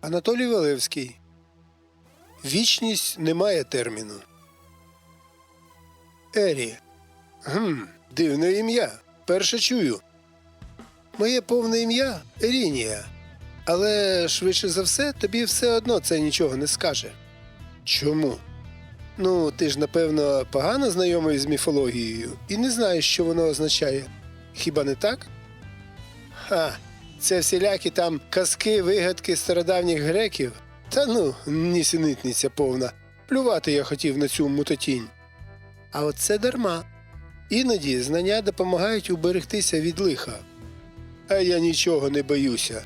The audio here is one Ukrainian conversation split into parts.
Анатолій Валевський. Вічність не має терміну. Ері. Гм, дивне ім'я. Перше чую. Моє повне ім'я Ерінія. Але швидше за все тобі все одно це нічого не скаже. Чому? Ну, ти ж, напевно, погано знайомий з міфологією і не знаєш, що воно означає. Хіба не так? Ха, це всілякі там казки, вигадки стародавніх греків. Та ну, нісенітниця повна. Плювати я хотів на цю мутатінь. А от це дарма. Іноді знання допомагають уберегтися від лиха. А я нічого не боюся.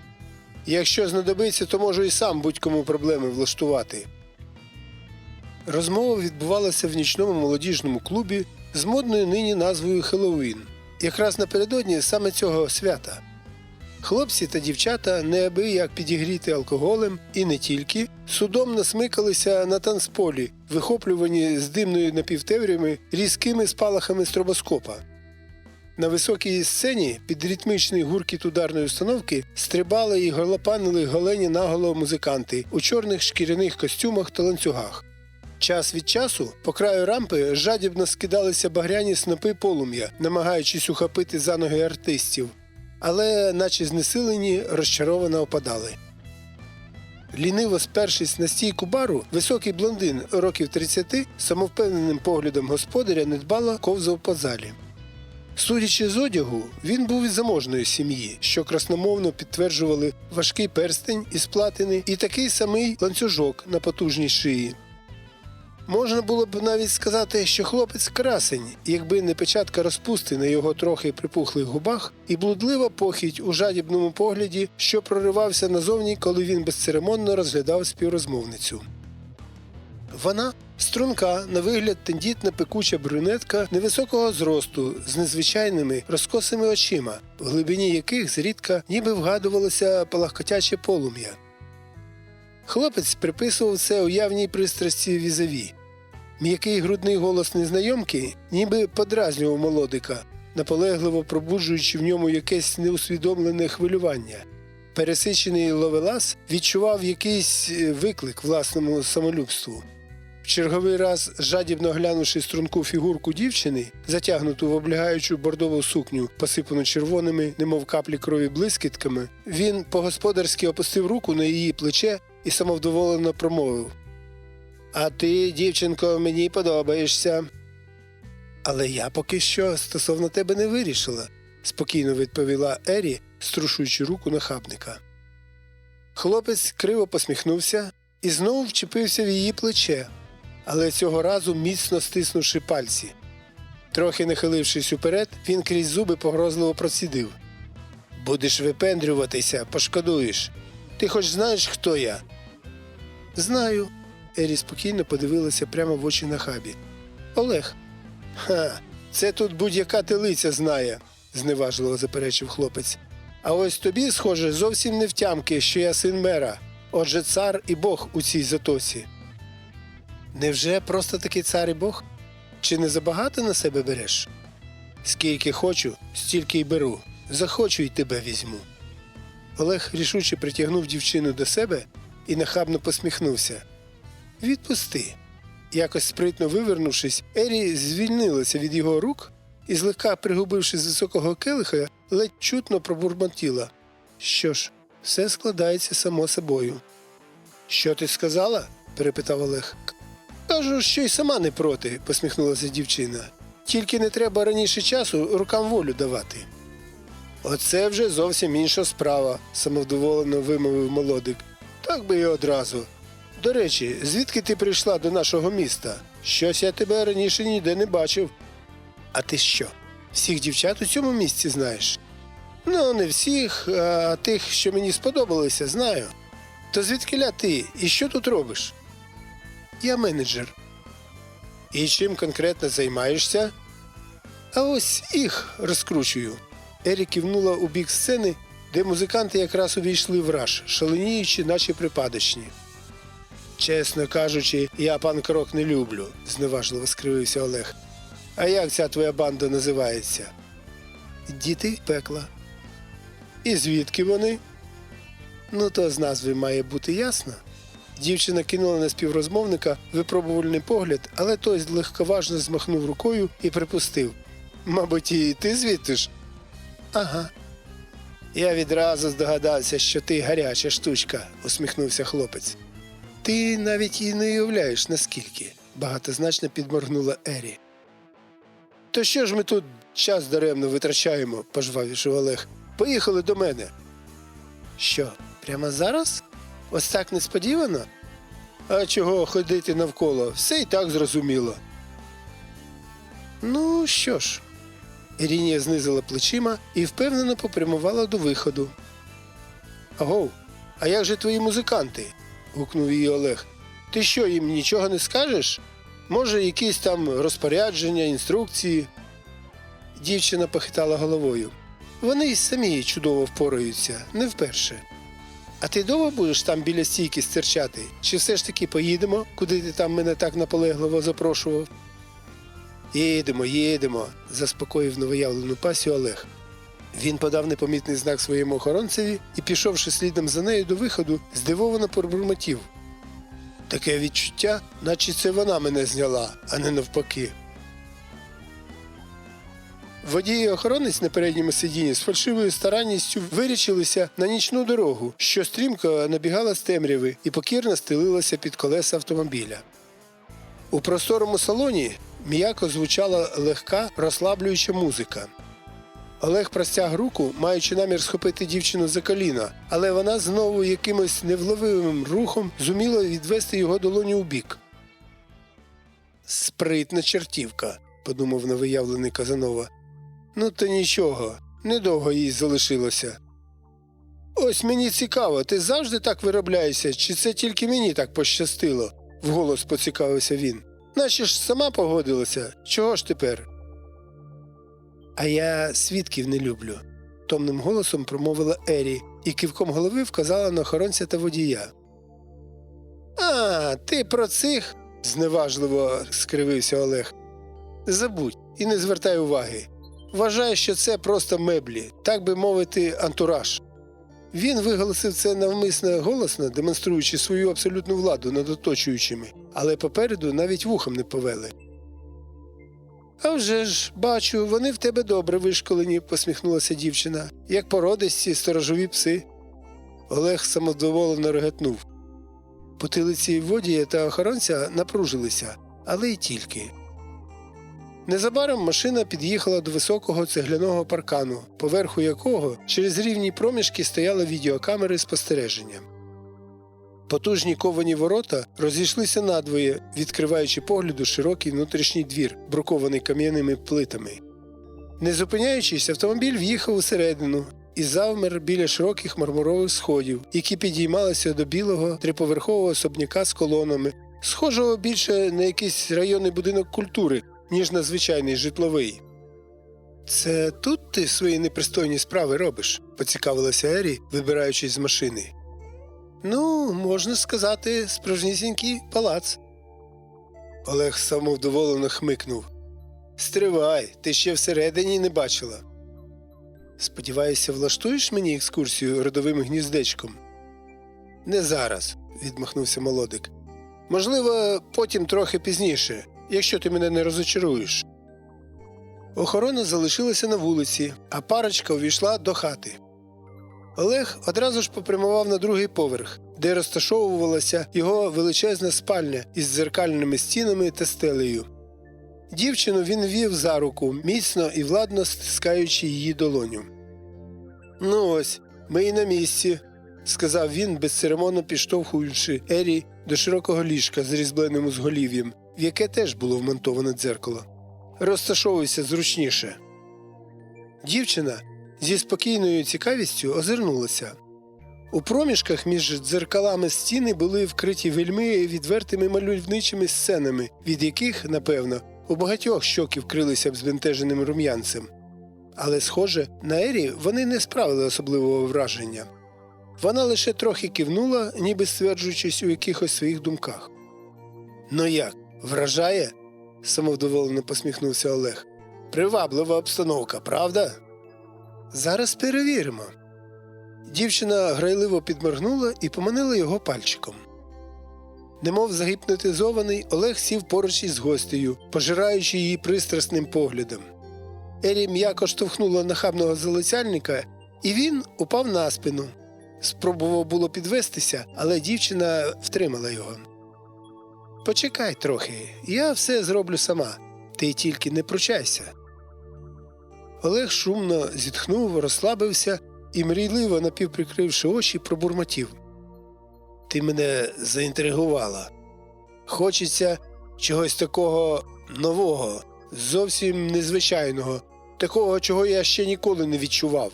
Якщо знадобиться, то можу і сам будь-кому проблеми влаштувати. Розмова відбувалася в нічному молодіжному клубі з модною нині назвою Хеллоуін, якраз напередодні саме цього свята. Хлопці та дівчата, неабияк підігріти алкоголем і не тільки, судом насмикалися на танцполі, вихоплювані з димною напівтеврями різкими спалахами стробоскопа. На високій сцені під ритмічний гуркіт ударної установки стрибали і горлопанили голені наголо музиканти у чорних шкіряних костюмах та ланцюгах. Час від часу по краю рампи жадібно скидалися багряні снопи полум'я, намагаючись ухопити за ноги артистів, але, наче знесилені, розчаровано опадали. Ліниво спершись на стійку бару, високий блондин років 30 самовпевненим поглядом господаря недбало ковзав по залі. Судячи з одягу, він був із заможної сім'ї, що красномовно підтверджували важкий перстень із платини і такий самий ланцюжок на потужній шиї. Можна було б навіть сказати, що хлопець красень, якби не печатка розпусти на його трохи припухлих губах і блудлива похідь у жадібному погляді, що проривався назовні, коли він безцеремонно розглядав співрозмовницю. Вона струнка, на вигляд тендітна пекуча брюнетка невисокого зросту з незвичайними розкосими очима, в глибині яких зрідка ніби вгадувалося палахкотяче полум'я. Хлопець приписував це уявній пристрасті візаві. М'який грудний голос незнайомки ніби подразнював молодика, наполегливо пробуджуючи в ньому якесь неусвідомлене хвилювання. Пересичений ловелас відчував якийсь е, виклик власному самолюбству. В черговий раз, жадібно глянувши струнку фігурку дівчини, затягнуту в облягаючу бордову сукню, посипану червоними, немов каплі крові блискітками, він по-господарськи опустив руку на її плече і самовдоволено промовив А ти, дівчинко, мені подобаєшся. Але я поки що стосовно тебе не вирішила, спокійно відповіла Ері, струшуючи руку нахабника. Хлопець криво посміхнувся і знову вчепився в її плече, але цього разу міцно стиснувши пальці. Трохи нахилившись уперед, він крізь зуби погрозливо процідив. Будеш випендрюватися, пошкодуєш. Ти хоч знаєш, хто я? Знаю. Ері спокійно подивилася прямо в очі нахабі. Олег. Ха, це тут будь-яка телиця знає, зневажливо заперечив хлопець. А ось тобі, схоже, зовсім не втямки, що я син мера. Отже, цар і Бог у цій затоці. Невже просто такий цар і Бог? Чи не забагато на себе береш? Скільки хочу, стільки й беру. Захочу й тебе візьму. Олег рішуче притягнув дівчину до себе і нахабно посміхнувся. Відпусти. Якось спритно вивернувшись, Ері звільнилася від його рук і, злегка пригубивши з високого келиха, ледь чутно пробурмотіла. Що ж, все складається само собою. Що ти сказала? перепитав Олег. Кажу, що й сама не проти, посміхнулася дівчина. Тільки не треба раніше часу рукам волю давати. Оце вже зовсім інша справа, самовдоволено вимовив молодик. Так би і одразу. До речі, звідки ти прийшла до нашого міста? Щось я тебе раніше ніде не бачив. А ти що? Всіх дівчат у цьому місці знаєш? Ну, не всіх, а тих, що мені сподобалися, знаю. То звідкиля ти і що тут робиш? Я менеджер. І чим конкретно займаєшся? А ось їх розкручую. Ері кивнула у бік сцени, де музиканти якраз увійшли в раж, шаленіючи, наче припадочні. Чесно кажучи, я панк-рок не люблю, зневажливо скривився Олег. А як ця твоя банда називається? Діти пекла. І звідки вони? Ну, то з назви має бути ясно. Дівчина кинула на співрозмовника випробувальний погляд, але той легковажно змахнув рукою і припустив. Мабуть, і ти звідти ж? Ага. Я відразу здогадався, що ти гаряча штучка, усміхнувся хлопець. Ти навіть і не уявляєш, наскільки, багатозначно підморгнула Ері. То що ж ми тут час даремно витрачаємо, пожвавішив Олег. Поїхали до мене. Що, прямо зараз? Ось так несподівано? А чого ходити навколо? Все і так зрозуміло. Ну що ж, Ірінія знизила плечима і впевнено попрямувала до виходу. Агов, а як же твої музиканти? Гукнув її Олег. Ти що, їм нічого не скажеш? Може, якісь там розпорядження, інструкції? Дівчина похитала головою. Вони й самі чудово впораються, не вперше. А ти довго будеш там біля стійки стерчати? Чи все ж таки поїдемо, куди ти там мене так наполегливо запрошував? Їдемо, їдемо, заспокоїв новоявлену пасю Олег. Він подав непомітний знак своєму охоронцеві і, пішовши слідом за нею до виходу, здивовано пробурмотів. Таке відчуття, наче це вона мене зняла, а не навпаки. Водій і охоронець на передньому сидінні з фальшивою старанністю вирічилися на нічну дорогу, що стрімко набігала з темряви і покірно стелилася під колеса автомобіля. У просторому салоні м'яко звучала легка, розслаблююча музика. Олег простяг руку, маючи намір схопити дівчину за коліна, але вона знову якимось невловимим рухом зуміла відвести його долоню у бік. Спритна чертівка, подумав новоявлений Казанова. Ну, то нічого, недовго їй залишилося. Ось мені цікаво, ти завжди так виробляєшся, чи це тільки мені так пощастило? вголос поцікавився він. Наче ж сама погодилася. Чого ж тепер? А я свідків не люблю, томним голосом промовила Ері і кивком голови вказала на охоронця та водія. А, ти про цих? зневажливо скривився Олег. Забудь і не звертай уваги. Вважаю, що це просто меблі, так би мовити, антураж. Він виголосив це навмисно голосно, демонструючи свою абсолютну владу над оточуючими, але попереду навіть вухом не повели. «А вже ж, бачу, вони в тебе добре вишколені, посміхнулася дівчина, як породисті сторожові пси. Олег самовдоволено реготнув. Потилиці водія та охоронця напружилися, але й тільки. Незабаром машина під'їхала до високого цегляного паркану, поверху якого через рівні проміжки стояли відеокамери спостереження. Потужні ковані ворота розійшлися надвоє, відкриваючи погляду широкий внутрішній двір, брукований кам'яними плитами. Не зупиняючись, автомобіль в'їхав усередину і завмер біля широких мармурових сходів, які підіймалися до білого триповерхового особняка з колонами, схожого більше на якийсь районний будинок культури, ніж на звичайний житловий. Це тут ти свої непристойні справи робиш? поцікавилася Ері, вибираючись з машини. Ну, можна сказати, справжнісінький палац. Олег самовдоволено хмикнув. Стривай, ти ще всередині не бачила. Сподіваюся, влаштуєш мені екскурсію родовим гніздечком? Не зараз, відмахнувся молодик. Можливо, потім трохи пізніше, якщо ти мене не розочаруєш. Охорона залишилася на вулиці, а парочка увійшла до хати. Олег одразу ж попрямував на другий поверх, де розташовувалася його величезна спальня із дзеркальними стінами та стелею. Дівчину він вів за руку, міцно і владно стискаючи її долоню. Ну ось, ми і на місці, сказав він, безцеремонно підштовхуючи Ері до широкого ліжка з різьбленим узголів'ям, в яке теж було вмонтоване дзеркало. Розташовуйся зручніше. Дівчина зі спокійною цікавістю озирнулася. У проміжках між дзеркалами стіни були вкриті вельми відвертими мальовничими сценами, від яких, напевно, у багатьох щоки вкрилися б збентеженим рум'янцем. Але, схоже, на Ері вони не справили особливого враження. Вона лише трохи кивнула, ніби стверджуючись у якихось своїх думках. Ну як, вражає? самовдоволено посміхнувся Олег. Приваблива обстановка, правда? Зараз перевіримо. Дівчина грайливо підморгнула і поманила його пальчиком. Немов загіпнотизований, Олег сів поруч із гостею, пожираючи її пристрасним поглядом. Ері м'яко штовхнула нахабного залицяльника, і він упав на спину. Спробував було підвестися, але дівчина втримала його. Почекай трохи, я все зроблю сама. Ти тільки не пручайся. Олег шумно зітхнув, розслабився і, мрійливо напівприкривши очі, пробурмотів. Ти мене заінтригувала. Хочеться чогось такого нового, зовсім незвичайного, такого, чого я ще ніколи не відчував.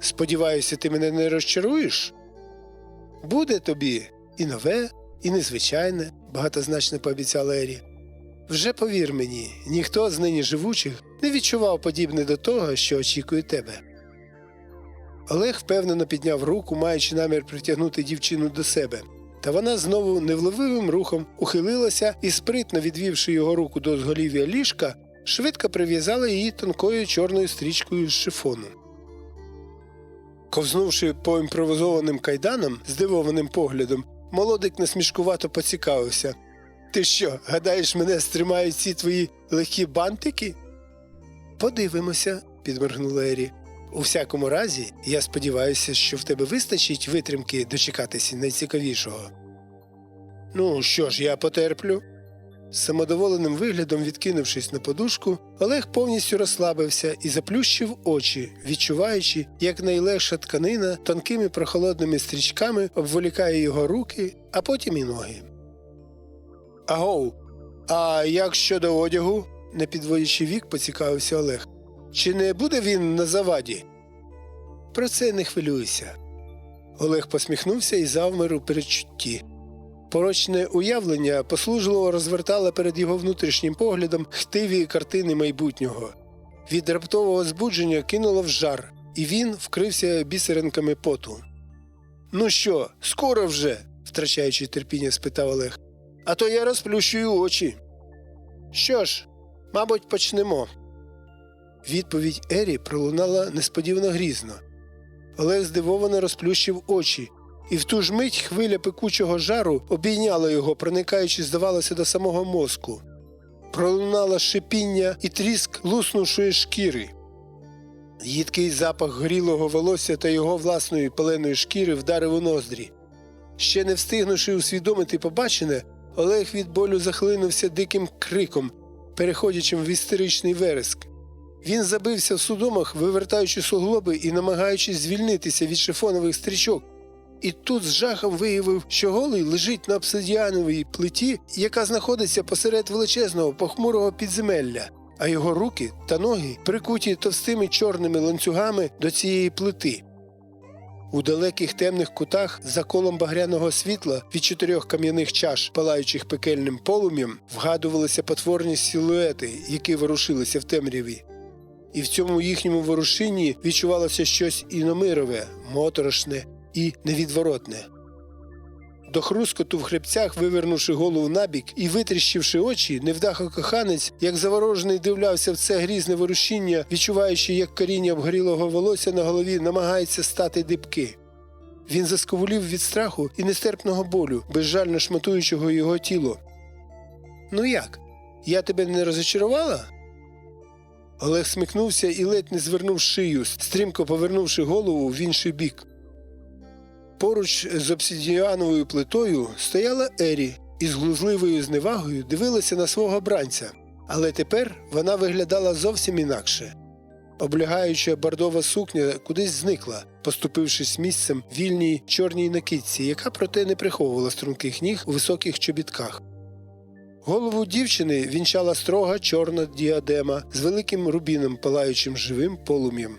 Сподіваюся, ти мене не розчаруєш? Буде тобі і нове, і незвичайне, багатозначно пообіцяла Ері. Вже повір мені, ніхто з нині живучих не відчував подібне до того, що очікує тебе. Олег впевнено підняв руку, маючи намір притягнути дівчину до себе. Та вона знову невловивим рухом ухилилася і, спритно відвівши його руку до зголів'я ліжка, швидко прив'язала її тонкою чорною стрічкою з шифону. Ковзнувши по імпровизованим кайданам здивованим поглядом, молодик насмішкувато поцікавився. Ти що, гадаєш, мене стримають ці твої легкі бантики? Подивимося, підморгнула Ері. У всякому разі, я сподіваюся, що в тебе вистачить витримки дочекатися найцікавішого. Ну, що ж, я потерплю. Самодоволеним виглядом, відкинувшись на подушку, Олег повністю розслабився і заплющив очі, відчуваючи, як найлегша тканина тонкими прохолодними стрічками обволікає його руки, а потім і ноги. Агоу, а як щодо одягу? Не підводячи вік, поцікавився Олег. Чи не буде він на заваді? Про це не хвилюйся. Олег посміхнувся і завмер у передчутті. Порочне уявлення послужливо розвертало перед його внутрішнім поглядом хтиві картини майбутнього. Від раптового збудження кинуло в жар, і він вкрився бісеринками поту. Ну що, скоро вже? втрачаючи терпіння, спитав Олег. А то я розплющую очі. Що ж, мабуть, почнемо. Відповідь Ері пролунала несподівано грізно. Олег здивовано розплющив очі, і в ту ж мить хвиля пекучого жару обійняла його, проникаючи, здавалося, до самого мозку. Пролунало шипіння і тріск луснувшої шкіри. Їдкий запах горілого волосся та його власної паленої шкіри вдарив у ноздрі. Ще не встигнувши усвідомити побачене, Олег від болю захлинувся диким криком, переходячим в істеричний вереск. Він забився в судомах, вивертаючи суглоби і намагаючись звільнитися від шифонових стрічок. І тут з жахом виявив, що голий лежить на обсидіановій плиті, яка знаходиться посеред величезного похмурого підземелля, а його руки та ноги прикуті товстими чорними ланцюгами до цієї плити. У далеких темних кутах за колом багряного світла від чотирьох кам'яних чаш, палаючих пекельним полум'ям, вгадувалися потворні силуети, які ворушилися в темряві. І в цьому їхньому ворушинні відчувалося щось іномирове, моторошне і невідворотне. До хрускоту в хребцях, вивернувши голову набік і витріщивши очі, невдахо коханець, як заворожений дивлявся в це грізне ворушіння, відчуваючи, як коріння обгорілого волосся на голові намагається стати дибки. Він засковулів від страху і нестерпного болю, безжально шматуючого його тіло. Ну як? Я тебе не розочарувала? Олег смикнувся і ледь не звернув шию, стрімко повернувши голову в інший бік. Поруч з обсидіановою плитою стояла Ері і з глузливою зневагою дивилася на свого бранця, але тепер вона виглядала зовсім інакше. Облягаюча бордова сукня кудись зникла, поступившись місцем вільній чорній накидці, яка проте не приховувала струнких ніг у високих чобітках. Голову дівчини вінчала строга чорна діадема з великим рубіном, палаючим живим полум'ям.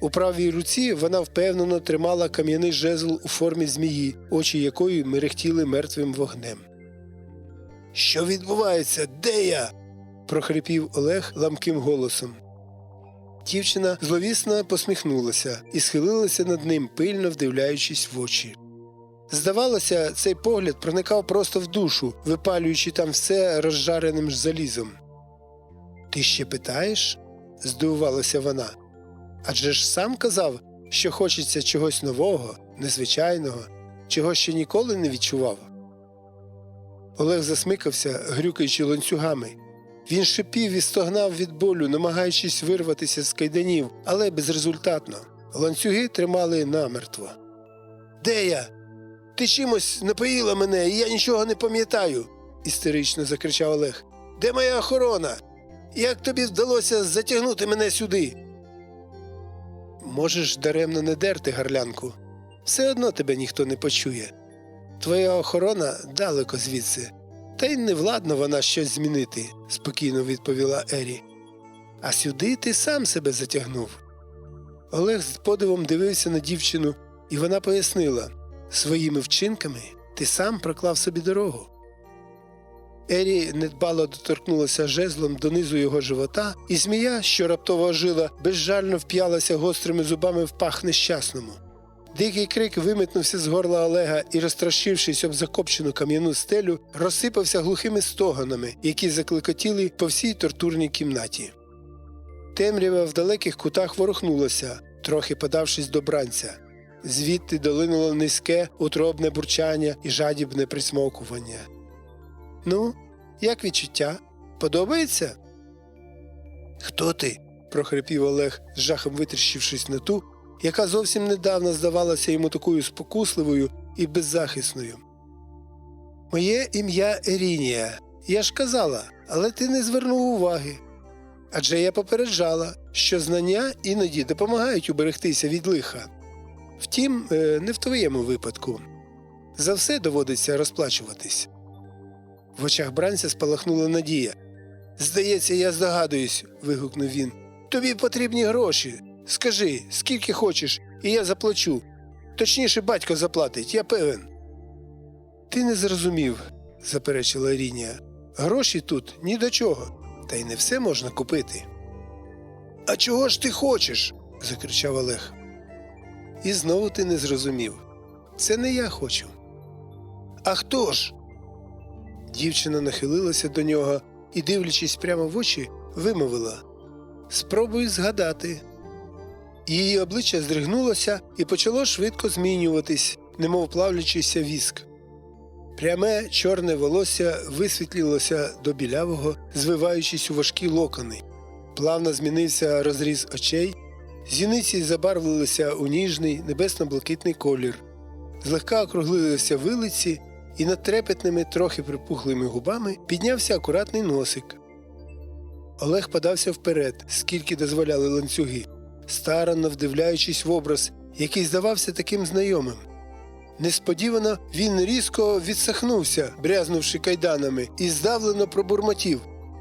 У правій руці вона впевнено тримала кам'яний жезл у формі змії, очі якої мерехтіли мертвим вогнем. Що відбувається? Де я? прохрипів Олег ламким голосом. Дівчина зловісно посміхнулася і схилилася над ним, пильно вдивляючись в очі. Здавалося, цей погляд проникав просто в душу, випалюючи там все розжареним залізом. Ти ще питаєш? здивувалася вона. Адже ж сам казав, що хочеться чогось нового, незвичайного, чого ще ніколи не відчував. Олег засмикався, грюкаючи ланцюгами. Він шипів і стогнав від болю, намагаючись вирватися з кайданів, але безрезультатно. Ланцюги тримали намертво. Де я? Ти чимось напоїла мене, і я нічого не пам'ятаю, істерично закричав Олег. Де моя охорона? Як тобі вдалося затягнути мене сюди? Можеш даремно не дерти гарлянку. Все одно тебе ніхто не почує. Твоя охорона далеко звідси, та й не владна вона щось змінити, спокійно відповіла Ері. А сюди ти сам себе затягнув. Олег з подивом дивився на дівчину, і вона пояснила своїми вчинками ти сам проклав собі дорогу. Ері недбало доторкнулася жезлом донизу його живота, і змія, що раптово ожила, безжально вп'ялася гострими зубами в пах нещасному. Дикий крик виметнувся з горла Олега і, розтрощившись об закопчену кам'яну стелю, розсипався глухими стоганами, які закликотіли по всій тортурній кімнаті. Темрява в далеких кутах ворухнулася, трохи подавшись до бранця. Звідти долинуло низьке, утробне бурчання і жадібне присмокування. Ну, як відчуття? Подобається? Хто ти? прохрипів Олег, з жахом витріщившись на ту, яка зовсім недавно здавалася йому такою спокусливою і беззахисною. Моє ім'я Ерінія. Я ж казала, але ти не звернув уваги. Адже я попереджала, що знання іноді допомагають уберегтися від лиха. Втім, е, не в твоєму випадку. За все доводиться розплачуватись. В очах бранця спалахнула надія. Здається, я здогадуюсь. вигукнув він. Тобі потрібні гроші. Скажи, скільки хочеш, і я заплачу. Точніше, батько заплатить, я певен. Ти не зрозумів, заперечила Рінія. Гроші тут ні до чого, та й не все можна купити. А чого ж ти хочеш? закричав Олег. І знову ти не зрозумів. Це не я хочу. А хто ж? Дівчина нахилилася до нього і, дивлячись прямо в очі, вимовила Спробуй згадати. Її обличчя здригнулося і почало швидко змінюватись, немов плавлячийся віск. Пряме чорне волосся висвітлілося до білявого, звиваючись у важкі локони. Плавно змінився розріз очей, зіниці забарвилися у ніжний небесно-блакитний колір, злегка округлилися вилиці, і над трепетними, трохи припухлими губами піднявся акуратний носик. Олег подався вперед, скільки дозволяли ланцюги, старанно вдивляючись в образ, який здавався таким знайомим. Несподівано він різко відсахнувся, брязнувши кайданами, і здавлено пробурмотів.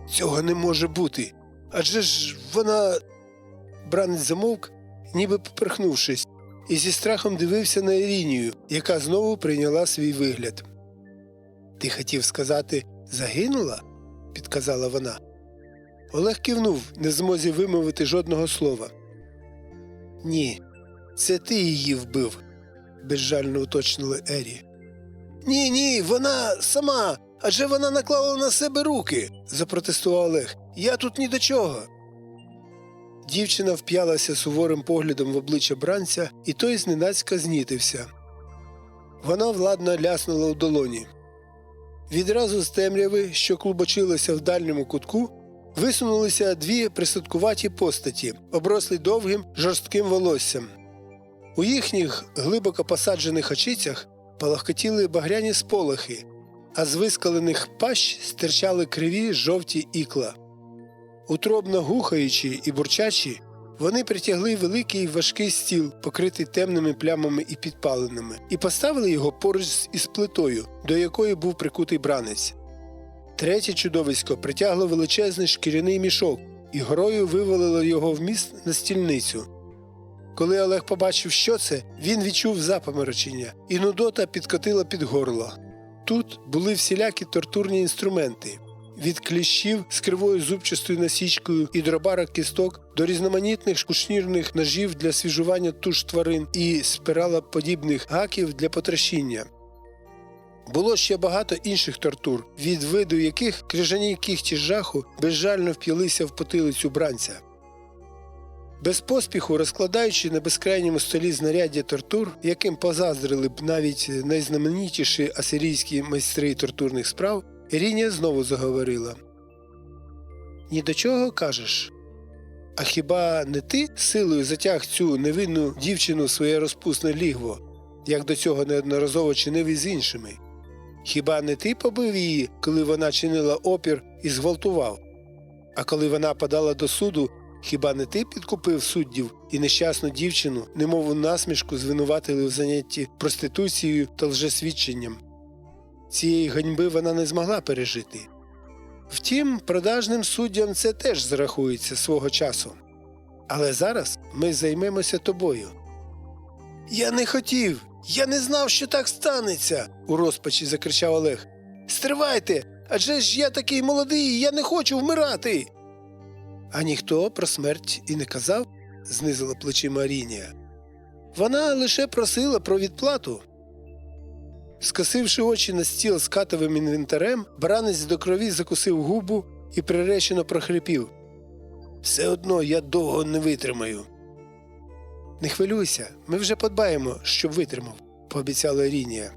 Цього не може бути. Адже ж вона. Бранець замовк, ніби поперхнувшись, і зі страхом дивився на Ірінію, яка знову прийняла свій вигляд. Ти хотів сказати загинула? підказала вона. Олег кивнув, не змозі вимовити жодного слова. Ні, це ти її вбив, безжально уточнили Ері. Ні, ні, вона сама. Адже вона наклала на себе руки, запротестував Олег. Я тут ні до чого. Дівчина вп'ялася суворим поглядом в обличчя бранця, і той зненацька знітився. Вона владно ляснула у долоні. Відразу з темряви, що клубочилося в дальньому кутку, висунулися дві присадкуваті постаті, оброслі довгим жорстким волоссям. У їхніх глибоко посаджених очицях палахкотіли багряні сполохи, а з вискалених пащ стирчали криві жовті ікла. Утробно гухаючи і бурчачі, вони притягли великий важкий стіл, покритий темними плямами і підпаленими, і поставили його поруч із плитою, до якої був прикутий бранець. Третє чудовисько притягло величезний шкіряний мішок і горою вивалило його в міст на стільницю. Коли Олег побачив, що це, він відчув запаморочення, і нудота підкотила під горло. Тут були всілякі тортурні інструменти від кліщів з кривою зубчастою насічкою і дробарок кісток до різноманітних шкушнірних ножів для свіжування туш тварин і спиралоподібних гаків для потрощіння. Було ще багато інших тортур, від виду яких крижані кіхті жаху безжально вп'ялися в потилицю бранця. без поспіху розкладаючи на безкрайньому столі знаряддя тортур, яким позаздрили б навіть найзнаменітіші асирійські майстри тортурних справ, Ірінія знову заговорила. Ні до чого кажеш. А хіба не ти силою затяг цю невинну дівчину в своє розпусне лігво, як до цього неодноразово чинив із іншими? Хіба не ти побив її, коли вона чинила опір і зґвалтував? А коли вона подала до суду, хіба не ти підкупив суддів і нещасну дівчину, немов у насмішку звинуватили в занятті проституцією та лжесвідченням? Цієї ганьби вона не змогла пережити. Втім, продажним суддям це теж зарахується свого часу. Але зараз ми займемося тобою. Я не хотів, я не знав, що так станеться, у розпачі закричав Олег. Стривайте, адже ж я такий молодий, я не хочу вмирати. А ніхто про смерть і не казав, знизила плечима Арінія. Вона лише просила про відплату. Скосивши очі на стіл з катовим інвентарем, бранець до крові закусив губу і приречено прохрипів. Все одно я довго не витримаю. Не хвилюйся, ми вже подбаємо, щоб витримав, пообіцяла Рінія.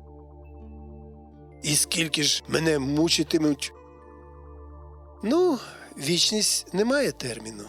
І скільки ж мене мучитимуть? Ну, вічність не має терміну.